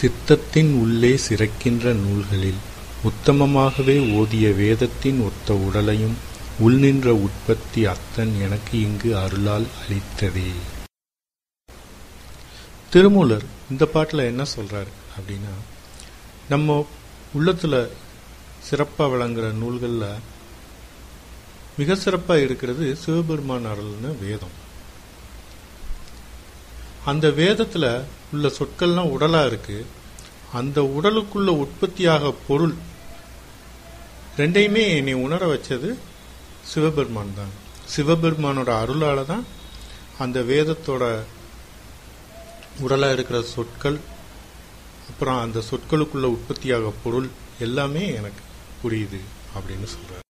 சித்தத்தின் உள்ளே சிறக்கின்ற நூல்களில் உத்தமமாகவே ஓதிய வேதத்தின் ஒத்த உடலையும் உள்நின்ற உற்பத்தி அத்தன் எனக்கு இங்கு அருளால் அளித்ததே. திருமூலர் இந்த பாட்டில் என்ன சொல்றாரு அப்படின்னா நம்ம உள்ளத்தில் சிறப்பாக விளங்குற நூல்களில் மிக சிறப்பாக இருக்கிறது சிவபெருமான் அருள்னு வேதம். அந்த வேதத்தில் உள்ள சொற்கள்லாம் உடலாக இருக்கு. அந்த உடலுக்குள்ள உற்பத்தியாக பொருள் ரெண்டையுமே என்னை உணர வச்சது சிவபெருமான் தான். சிவபெருமானோட அருளால் தான் அந்த வேதத்தோட உடலாக இருக்கிற சொற்கள் அப்புறம் அந்த சொற்களுக்குள்ள உற்பத்தியாக பொருள் எல்லாமே எனக்கு புரியுது அப்படின்னு சொல்கிறார்